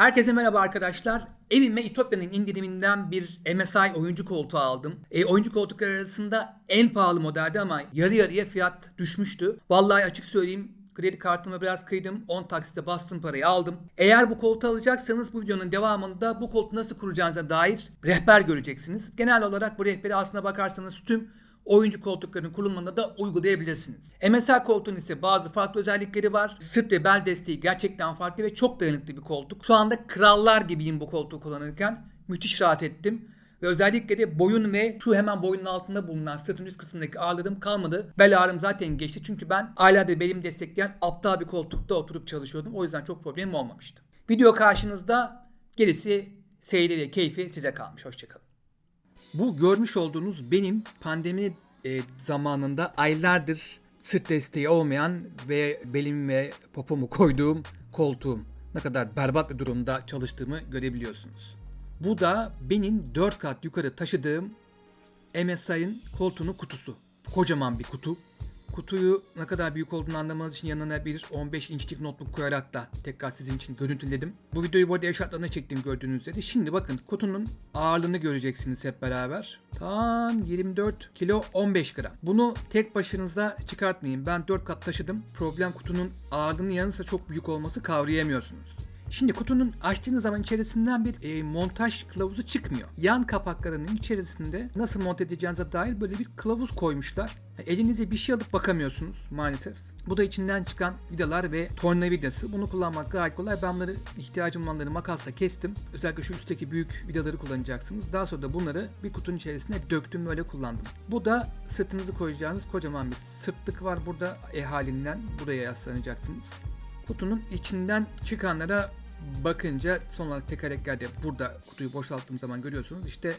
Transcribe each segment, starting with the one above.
Herkese merhaba arkadaşlar. Evime İtopya'nın indiriminden bir MSI oyuncu koltuğu aldım. E, oyuncu koltuklar arasında en pahalı modeldi ama yarı yarıya fiyat düşmüştü. Vallahi açık söyleyeyim kredi kartıma biraz kıydım. 10 taksitte bastım parayı aldım. Eğer bu koltuğu alacaksanız bu videonun devamında bu koltuğu nasıl kuracağınıza dair rehber göreceksiniz. Genel olarak bu rehberi aslına bakarsanız tüm oyuncu koltuklarının kurulumunda da uygulayabilirsiniz. MSI koltuğun ise bazı farklı özellikleri var. Sırt ve bel desteği gerçekten farklı ve çok dayanıklı bir koltuk. Şu anda krallar gibiyim bu koltuğu kullanırken. Müthiş rahat ettim. Ve özellikle de boyun ve şu hemen boyunun altında bulunan sırtın üst kısmındaki ağrılarım kalmadı. Bel ağrım zaten geçti çünkü ben aylardır belimi destekleyen aptal bir koltukta oturup çalışıyordum. O yüzden çok problemim olmamıştı. Video karşınızda gerisi seyri ve keyfi size kalmış. Hoşçakalın. Bu görmüş olduğunuz benim pandemi e, zamanında aylardır sırt desteği olmayan ve belim ve popomu koyduğum koltuğum. Ne kadar berbat bir durumda çalıştığımı görebiliyorsunuz. Bu da benim 4 kat yukarı taşıdığım MSI'ın koltuğunun kutusu. Kocaman bir kutu. Kutuyu ne kadar büyük olduğunu anlamanız için yanına bir 15 inçlik notebook koyarak da tekrar sizin için görüntüledim. Bu videoyu bu arada ev şartlarına çektim gördüğünüz üzere. Şimdi bakın kutunun ağırlığını göreceksiniz hep beraber. Tam 24 kilo 15 gram. Bunu tek başınıza çıkartmayın. Ben 4 kat taşıdım. Problem kutunun ağırlığının yanınsa çok büyük olması kavrayamıyorsunuz. Şimdi kutunun açtığınız zaman içerisinden bir e, montaj kılavuzu çıkmıyor. Yan kapaklarının içerisinde nasıl monte edeceğinize dair böyle bir kılavuz koymuşlar. Elinize bir şey alıp bakamıyorsunuz maalesef. Bu da içinden çıkan vidalar ve tornavidası. Bunu kullanmak gayet kolay. Ben bunları ihtiyacım olanları makasla kestim. Özellikle şu üstteki büyük vidaları kullanacaksınız. Daha sonra da bunları bir kutunun içerisine döktüm ve öyle kullandım. Bu da sırtınızı koyacağınız kocaman bir sırtlık var burada e halinden. Buraya yaslanacaksınız. Kutunun içinden çıkanlara bakınca son olarak tekerlekler burada kutuyu boşalttığım zaman görüyorsunuz. İşte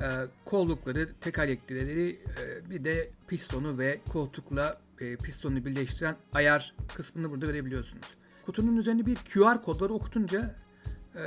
e, kollukları, tekerlekleri, e, bir de pistonu ve koltukla e, pistonu birleştiren ayar kısmını burada görebiliyorsunuz. Kutunun üzerinde bir QR kod var. Okutunca e,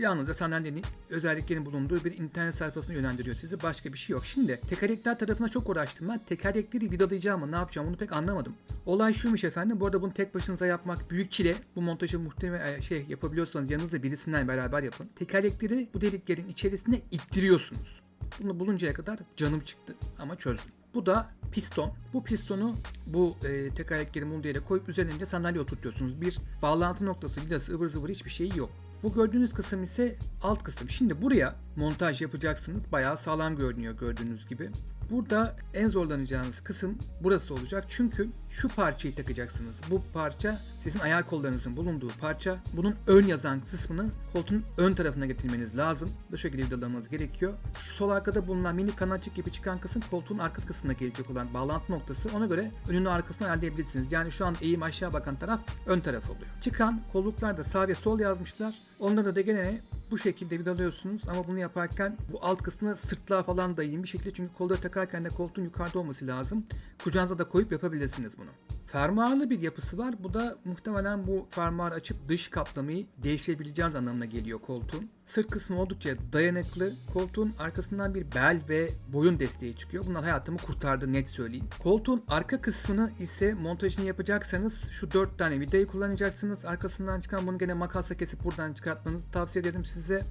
yalnızca sandalyenin özelliklerinin bulunduğu bir internet sayfasına yönlendiriyor sizi. Başka bir şey yok. Şimdi tekerlekler tarafına çok uğraştım ben. Tekerlekleri vidalayacağım mı ne yapacağım onu pek anlamadım. Olay şuymuş efendim. Bu arada bunu tek başınıza yapmak büyük çile. Bu montajı muhtemelen şey yapabiliyorsanız yanınızda birisinden beraber yapın. Tekerlekleri bu deliklerin içerisine ittiriyorsunuz. Bunu buluncaya kadar canım çıktı ama çözdüm. Bu da piston. Bu pistonu bu e, tekerleklerin bulunduğu yere koyup üzerine sandalye oturtuyorsunuz. Bir bağlantı noktası, vidası, ıvır zıvır hiçbir şeyi yok. Bu gördüğünüz kısım ise alt kısım. Şimdi buraya montaj yapacaksınız. Bayağı sağlam görünüyor gördüğünüz gibi. Burada en zorlanacağınız kısım burası olacak. Çünkü şu parçayı takacaksınız. Bu parça sizin ayar kollarınızın bulunduğu parça. Bunun ön yazan kısmını koltuğun ön tarafına getirmeniz lazım. Bu şekilde vidalamanız gerekiyor. Şu sol arkada bulunan mini kanatçık gibi çıkan kısım koltuğun arka kısmına gelecek olan bağlantı noktası. Ona göre önünü arkasını ayarlayabilirsiniz. Yani şu an eğim aşağı bakan taraf ön taraf oluyor. Çıkan kolluklarda sağ ve sol yazmışlar. Onları da gene bu şekilde vidalıyorsunuz ama bunu yaparken bu alt kısmı sırtlığa falan dayayın bir şekilde çünkü kolları takarken de koltuğun yukarıda olması lazım. Kucağınıza da koyup yapabilirsiniz bunu. Fermuarlı bir yapısı var. Bu da muhtemelen bu fermuar açıp dış kaplamayı değiştirebileceğiniz anlamına geliyor koltuğun. Sırt kısmı oldukça dayanıklı. Koltuğun arkasından bir bel ve boyun desteği çıkıyor. Bunlar hayatımı kurtardı net söyleyeyim. Koltuğun arka kısmını ise montajını yapacaksanız şu 4 tane vidayı kullanacaksınız. Arkasından çıkan bunu gene makasla kesip buradan çıkartmanızı tavsiye ederim size.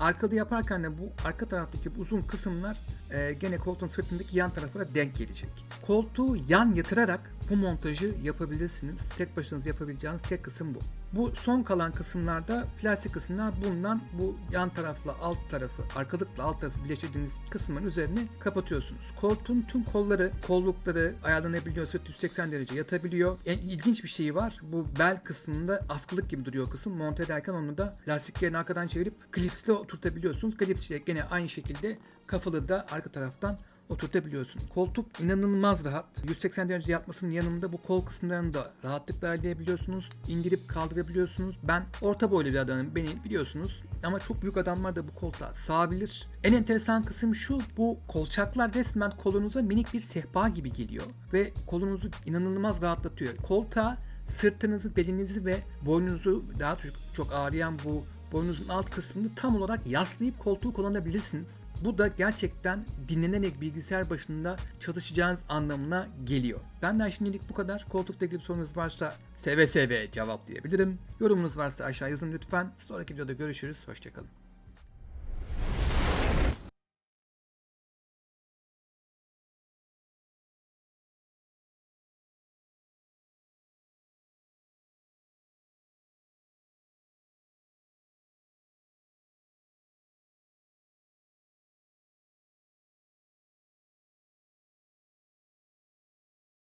Arkada yaparken de bu arka taraftaki bu uzun kısımlar e, gene koltuğun sırtındaki yan tarafına denk gelecek. Koltuğu yan yatırarak bu montajı yapabilirsiniz. Tek başınıza yapabileceğiniz tek kısım bu. Bu son kalan kısımlarda plastik kısımlar bulunan bu yan tarafla alt tarafı, arkalıkla alt tarafı birleştirdiğiniz kısımların üzerine kapatıyorsunuz. Koltuğun tüm kolları, kollukları ayarlanabiliyor. Sırt 180 derece yatabiliyor. En ilginç bir şey var. Bu bel kısmında askılık gibi duruyor kısım. Monte ederken onu da lastiklerini arkadan çevirip klipsle oturtabiliyorsunuz. Klips gene aynı şekilde kafalı da arka taraftan oturtabiliyorsun. Koltuk inanılmaz rahat. 180 derece yatmasının yanında bu kol kısımlarını da rahatlıkla ayarlayabiliyorsunuz. İndirip kaldırabiliyorsunuz. Ben orta boylu bir adamım. Beni biliyorsunuz. Ama çok büyük adamlar da bu koltuğa sığabilir. En enteresan kısım şu. Bu kolçaklar resmen kolunuza minik bir sehpa gibi geliyor. Ve kolunuzu inanılmaz rahatlatıyor. Koltuğa sırtınızı, belinizi ve boynunuzu daha çok, çok ağrıyan bu boynunuzun alt kısmını tam olarak yaslayıp koltuğu kullanabilirsiniz. Bu da gerçekten dinlenerek bilgisayar başında çalışacağınız anlamına geliyor. Benden şimdilik bu kadar. Koltukla ilgili bir sorunuz varsa seve seve cevaplayabilirim. Yorumunuz varsa aşağı yazın lütfen. Sonraki videoda görüşürüz. Hoşçakalın.